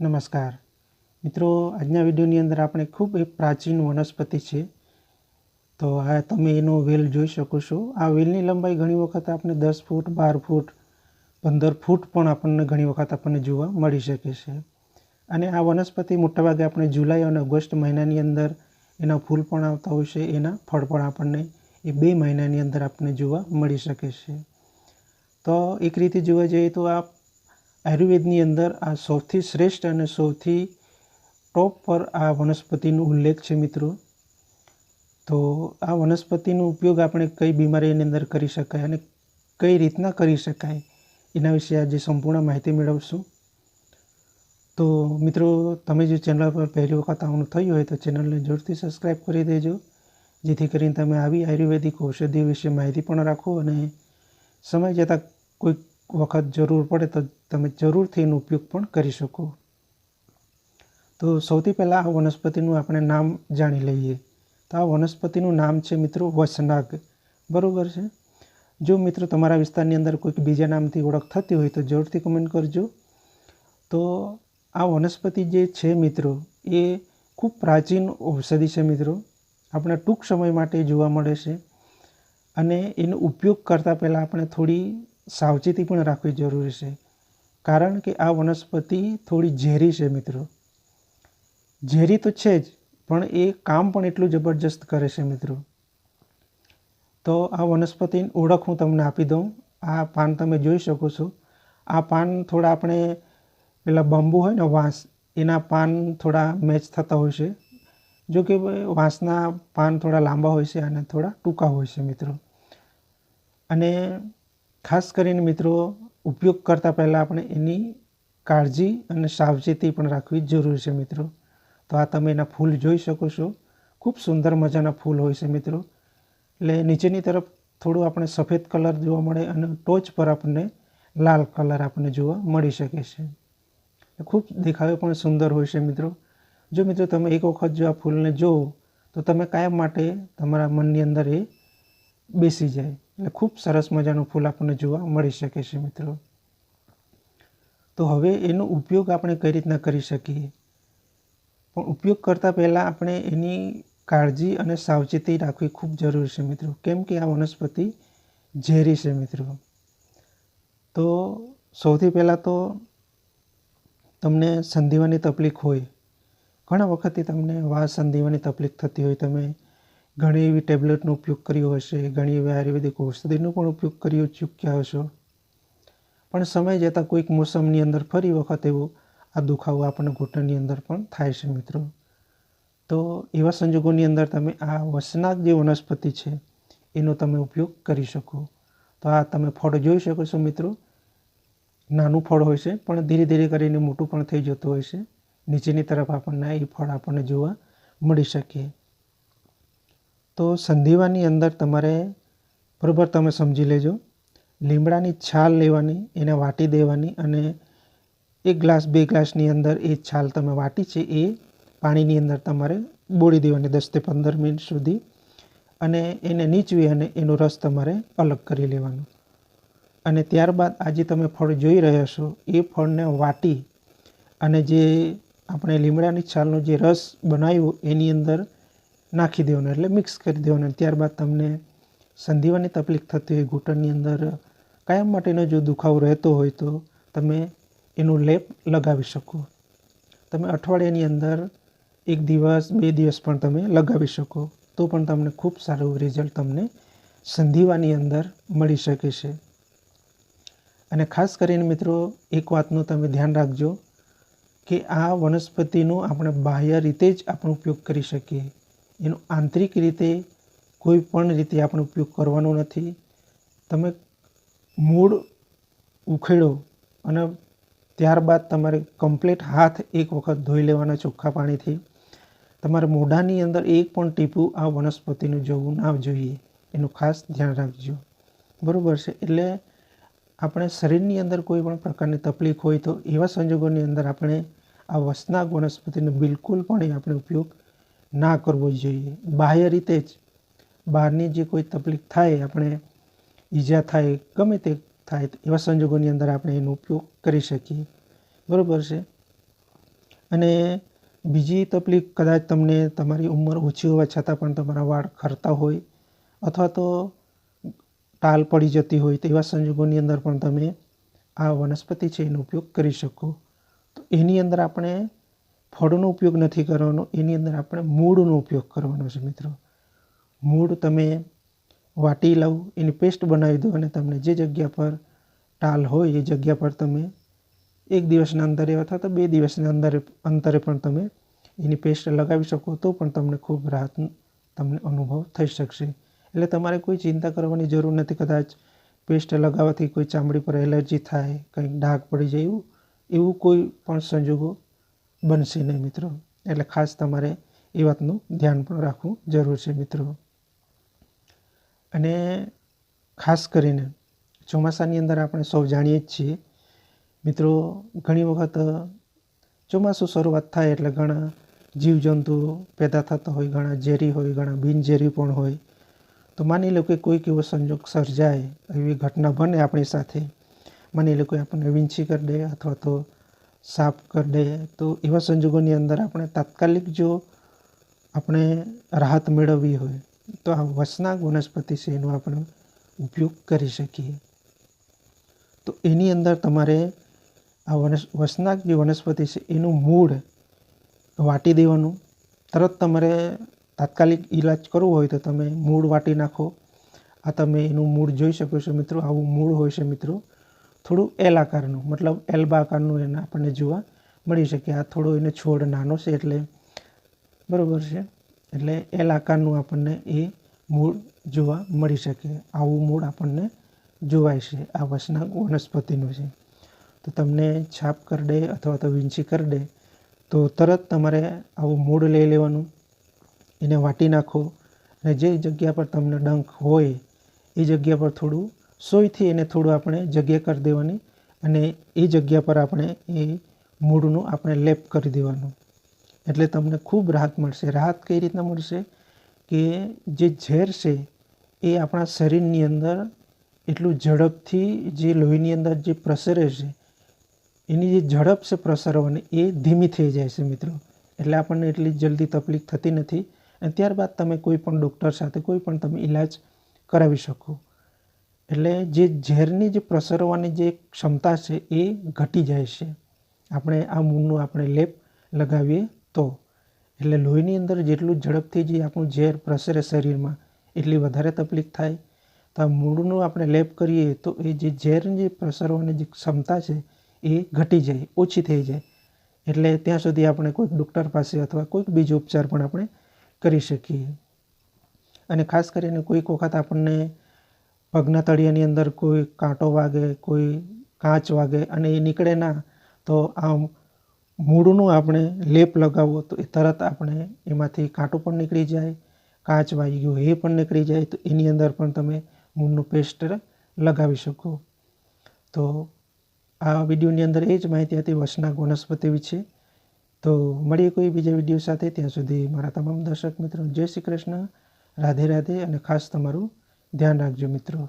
નમસ્કાર. મિત્રો, આજના વિડીયોની અંદર આપણે ખૂબ એક પ્રાચીન વનસ્પતિ છે. તો આ તમે એનો વેલ જોઈ શકો છો. આ વેલની લંબાઈ ઘણી વખત આપણે દસ ફૂટ, બાર ફૂટ, પંદર ફૂટ પણ આપણને ઘણી વખત આપણને જોવા મળી શકે છે. અને આ વનસ્પતિ મોટાભાગે આપણે જુલાઈ અને ઓગસ્ટ મહિનાની અંદર એના ફૂલ પણ આવતા હોય છે. એના ફળ પણ આપણને એ બે મહિનાની અંદર આપણને જોવા મળી શકે છે. તો એક રીતે જોવા જઈએ તો આ આયુર્વેદની અંદર આ સૌથી શ્રેષ્ઠ અને સૌથી ટોપ પર આ વનસ્પતિનો ઉલ્લેખ છે મિત્રો. તો આ વનસ્પતિનો ઉપયોગ આપણે કઈ બીમારીની અંદર કરી શકાય અને કઈ રીતના કરી શકાય એના વિશે આજે સંપૂર્ણ માહિતી મેળવશું. તો મિત્રો, તમે જો ચેનલ પર પહેલી વખત આવવાનું થયું હોય તો ચેનલને જરૂરથી સબસ્ક્રાઈબ કરી દેજો. જેથી કરીને તમે આવી આયુર્વેદિક ઔષધિ વિશે માહિતી પણ રાખો અને સમય જતાં કોઈક વખત જરૂર પડે તો તમે જરૂરથી એનો ઉપયોગ પણ કરી શકો. તો સૌથી પહેલાં આ વનસ્પતિનું આપણે નામ જાણી લઈએ. તો આ વનસ્પતિનું નામ છે મિત્રો વસનાગ. બરાબર છે? જો મિત્રો તમારા વિસ્તારની અંદર કોઈક બીજા નામથી ઓળખ થતી હોય તો જરૂરથી કમેન્ટ કરજો. તો આ વનસ્પતિ જે છે મિત્રો, એ ખૂબ પ્રાચીન ઔષધિ છે મિત્રો. આપણે ટૂંક સમય માટે જોવા મળે છે. અને એનો ઉપયોગ કરતાં પહેલાં આપણે થોડી સાવચેતી પણ રાખવી જરૂરી છે. કારણ કે આ વનસ્પતિ થોડી ઝેરી છે મિત્રો. ઝેરી તો છે જ, પણ એ કામ પણ એટલું જબરજસ્ત કરે છે મિત્રો. તો આ વનસ્પતિની ઓળખ હું તમને આપી દઉં. આ પાન તમે જોઈ શકો છો. આ પાન થોડા આપણે પેલા બંબુ હોય ને વાંસ, એના પાન થોડા મેચ થતા હોય છે. જો કે વાંસના પાન થોડા લાંબા હોય છે અને થોડા ટૂંકા હોય છે મિત્રો. અને ખાસ કરીને મિત્રો, ઉપયોગ કરતાં પહેલાં આપણે એની કાળજી અને સાવચેતી પણ રાખવી જરૂરી છે મિત્રો. તો આ તમે એના ફૂલ જોઈ શકો છો. ખૂબ સુંદર મજાના ફૂલ હોય છે મિત્રો. એટલે નીચેની તરફ થોડું આપણે સફેદ કલર જોવા મળે અને ટોચ પર આપણને લાલ કલર આપણને જોવા મળી શકે છે. ખૂબ દેખાવે પણ સુંદર હોય છે મિત્રો. જો મિત્રો તમે એક વખત જો આ ફૂલને જુઓ, તો તમે કાયમ માટે તમારા મનની અંદર એ બેસી જાય. એટલે ખૂબ સરસ મજાનું ફૂલ આપણને જોવા મળી શકે છે મિત્રો. તો હવે એનો ઉપયોગ આપણે કઈ રીતના કરી શકીએ? પણ ઉપયોગ કરતાં પહેલાં આપણે એની કાળજી અને સાવચેતી રાખવી ખૂબ જરૂરી છે મિત્રો. કેમ કે આ વનસ્પતિ ઝેરી છે મિત્રો. તો સૌથી પહેલાં તો તમને સંધિવાની તકલીફ હોય, ઘણા વખતે તમને વાસ સંધિવાની તકલીફ થતી હોય, તમે ઘણી એવી ટેબ્લેટનો ઉપયોગ કર્યો હશે, ઘણી એવી આયુર્વેદિક ઔષધિનો પણ ઉપયોગ કર્યો ચૂક્યા હશો. પણ સમય જતાં કોઈક મોસમની અંદર ફરી વખત એવો આ દુખાવો આપણને ઘૂંટણની અંદર પણ થાય છે મિત્રો. તો એવા સંજોગોની અંદર તમે આ વસનાક જે વનસ્પતિ છે, એનો તમે ઉપયોગ કરી શકો. તો આ તમે ફળ જોઈ શકો છો મિત્રો. નાનું ફળ હોય છે, પણ ધીરે ધીરે કરીને મોટું પણ થઈ જતું હોય છે. નીચેની તરફ આપણને એ ફળ આપણને જોવા મળી શકે. તો સંધિવાની અંદર તમારે બરાબર તમે સમજી લેજો. લીમડાની છાલ લેવાની, એને વાટી દેવાની અને એક ગ્લાસ, બે ગ્લાસની અંદર એ છાલ તમે વાટી છે એ પાણીની અંદર તમારે બોળી દેવાની દસથી પંદર મિનિટ સુધી અને એને નીચવી અને એનો રસ તમારે અલગ કરી લેવાનો. અને ત્યારબાદ આજે તમે ફળ જોઈ રહ્યા છો, એ ફળને વાટી અને જે આપણે લીમડાની છાલનો જે રસ બનાવ્યો એની અંદર નાખી દેવાનું એટલે મિક્સ કરી દેવાનો. ત્યારબાદ તમને સંધિવાની તકલીફ થતી હોય, ઘૂંટણની અંદર કાયમ માટેનો જો દુખાવો રહેતો હોય તો તમે એનું લેપ લગાવી શકો. તમે અઠવાડિયાની અંદર એક દિવસ, બે દિવસ પણ તમે લગાવી શકો. તો પણ તમને ખૂબ સારું રિઝલ્ટ તમને સંધિવાની અંદર મળી શકે છે. અને ખાસ કરીને મિત્રો, એક વાતનું તમે ધ્યાન રાખજો કે આ વનસ્પતિનો આપણે બાહ્ય રીતે જ આપણો ઉપયોગ કરી શકીએ. એનો આંતરિક રીતે કોઈ પણ રીતે આપણે ઉપયોગ કરવાનો નથી. તમે મૂળ ઉખેડો અને ત્યારબાદ તમારે કમ્પ્લીટ હાથ એક વખત ધોઈ લેવાના ચોખ્ખા પાણીથી. તમારે મોઢાની અંદર એક પણ ટીપું આ વનસ્પતિનું જવું ના જોઈએ. એનું ખાસ ધ્યાન રાખજો. બરાબર છે? એટલે આપણે શરીરની અંદર કોઈ પણ પ્રકારની તકલીફ હોય તો એવા સંજોગોની અંદર આપણે આ વસનાક વનસ્પતિનો બિલકુલ પણ આપણે ઉપયોગ ના કરવો જોઈએ. બાહ્ય રીતે જ બહારની જે કોઈ તકલીફ થાય, આપણે ઈજા થાય, ગમે તે થાય એવા સંજોગોની અંદર આપણે એનો ઉપયોગ કરી શકીએ. બરાબર છે? અને બીજી તકલીફ કદાચ તમને તમારી ઉંમર ઓછી હોવા છતાં પણ તમારા વાળ ખરતા હોય અથવા તો ટાલ પડી જતી હોય તેવા સંજોગોની અંદર પણ તમે આ વનસ્પતિ છે એનો ઉપયોગ કરી શકો. તો એની અંદર આપણે ફળનો ઉપયોગ નથી કરવાનો, એની અંદર આપણે મૂળનો ઉપયોગ કરવાનો છે મિત્રો. મૂળ તમે વાટી લાવ એની પેસ્ટ બનાવી દો અને તમને જે જગ્યા પર ટાલ હોય, એ જગ્યા પર તમે એક દિવસના અંતરે અથવા તો બે દિવસના અંતરે અંતરે પણ તમે એની પેસ્ટ લગાવી શકો, તો પણ તમને ખૂબ રાહત તમને અનુભવ થઈ શકશે. એટલે તમારે કોઈ ચિંતા કરવાની જરૂર નથી, કદાચ પેસ્ટ લગાવવાથી કોઈ ચામડી પર એલર્જી થાય, કંઈક ડાઘ પડી જાય એવું એવું કોઈ પણ સંજોગો બનશે નહીં મિત્રો. એટલે ખાસ તમારે એ વાતનું ધ્યાન પણ રાખવું જરૂર છે મિત્રો. અને ખાસ કરીને ચોમાસાની અંદર આપણે સૌ જાણીએ જ છીએ. મિત્રો, ઘણી વખત ચોમાસું શરૂઆત થાય એટલે ઘણા જીવજંતુઓ પેદા થતા હોય, ઘણા ઝેરી હોય, ઘણા બિનઝેરી પણ હોય. તો માની લો કે કોઈક એવો સંજોગ સર્જાય, એવી ઘટના બને આપણી સાથે. માની લો કે આપણને વિંછી કરી દે અથવા તો સાફ કરી દે. તો એવા સંજોગોની અંદર આપણે તાત્કાલિક જો આપણે રાહત મેળવવી હોય, તો આ વસનાક વનસ્પતિ છે એનો આપણે ઉપયોગ કરી શકીએ. તો એની અંદર તમારે આ વનસ વસનાક જે વનસ્પતિ છે, એનું મૂળ વાટી દેવાનું. તરત તમારે તાત્કાલિક ઈલાજ કરવો હોય તો તમે મૂળ વાટી નાખો. આ તમે એનું મૂળ જોઈ શકો છો મિત્રો, આવું મૂળ હોય છે મિત્રો. થોડું એલ આકારનું મતલબ એલ્બા આકારનું એને આપણને જોવા મળી શકે. આ થોડો એને છોડ નાનો છે એટલે બરાબર છે. એટલે એલ આકારનું આપણને એ મૂળ જોવા મળી શકે. આવું મૂળ આપણને જોવાય છે. આ વસના વનસ્પતિનું છે. તો તમને છાપ કરી દે અથવા તો વીંછી કરી દે, તો તરત તમારે આવું મૂળ લઈ લેવાનું. એને વાટી નાખો. અને જે જગ્યા પર તમને ડંખ હોય, એ જગ્યા પર થોડું સોયથી એને થોડું આપણે જગ્યા કરી દેવાની અને એ જગ્યા પર આપણે એ મૂળનું આપણે લેપ કરી દેવાનું. એટલે તમને ખૂબ રાહત મળશે. રાહત કઈ રીતના મળશે? કે જે ઝેર છે, એ આપણા શરીરની અંદર એટલું ઝડપથી જે લોહીની અંદર જે પ્રસરે છે, એની જે ઝડપ છે પ્રસરવાની એ ધીમી થઈ જાય છે મિત્રો. એટલે આપણને એટલી જલ્દી તકલીફ થતી નથી. અને ત્યારબાદ તમે કોઈ પણ ડૉક્ટર સાથે કોઈ પણ તમે ઈલાજ કરાવી શકો. એટલે જે ઝેરની જે પ્રસરવાની જે ક્ષમતા છે એ ઘટી જાય છે. આપણે આ મૂળનું આપણે લેપ લગાવીએ તો. એટલે લોહીની અંદર જેટલું ઝડપથી જે આપણું ઝેર પ્રસરે શરીરમાં એટલી વધારે તકલીફ થાય. તો આ મૂળનું આપણે લેપ કરીએ તો એ જે ઝેરની જે પ્રસરવાની જે ક્ષમતા છે એ ઘટી જાય, ઓછી થઈ જાય. એટલે ત્યાં સુધી આપણે કોઈક ડૉક્ટર પાસે અથવા કોઈક બીજો ઉપચાર પણ આપણે કરી શકીએ. અને ખાસ કરીને કોઈક વખત આપણને પગના તળિયાની અંદર કોઈ કાંટો વાગે, કોઈ કાચ વાગે અને એ નીકળે ના, તો આમ મૂળનું આપણે લેપ લગાવવો તો એ તરત આપણે એમાંથી કાંટો પણ નીકળી જાય, કાચ વાગી ગયો, એ પણ નીકળી જાય, તો એની અંદર પણ તમે મૂળનું પેસ્ટ લગાવી શકો. તો આ વિડીયોની અંદર એ જ માહિતી હતી વસનાક વનસ્પતિ વિશે. તો મળીએ કોઈ બીજા વીડિયો સાથે, ત્યાં સુધી મારા તમામ દર્શક મિત્રો, જય શ્રી કૃષ્ણ, રાધે રાધે અને ખાસ તમારું ધ્યાન રાખજો મિત્રો.